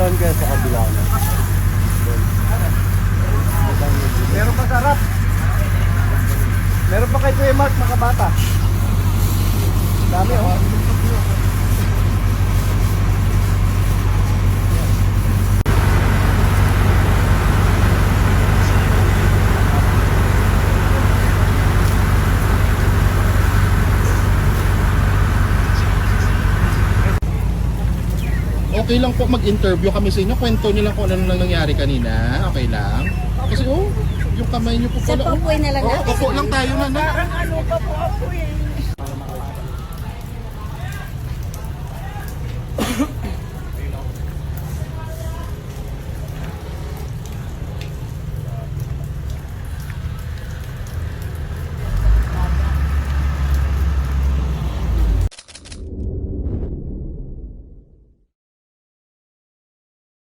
Doon kayo sa kabila na. Meron pa sarap. Meron pa kay Kuya Mark, mga bata. Dami oh. Okay lang po mag-interview kami sa inyo. Kwento niyo lang kung ano lang nangyari kanina. Okay lang. Kasi oh, yung kamay niyo po Sa pala. oh. papoy na lang Oo, natin. opo lang tayo na na. Ano pa.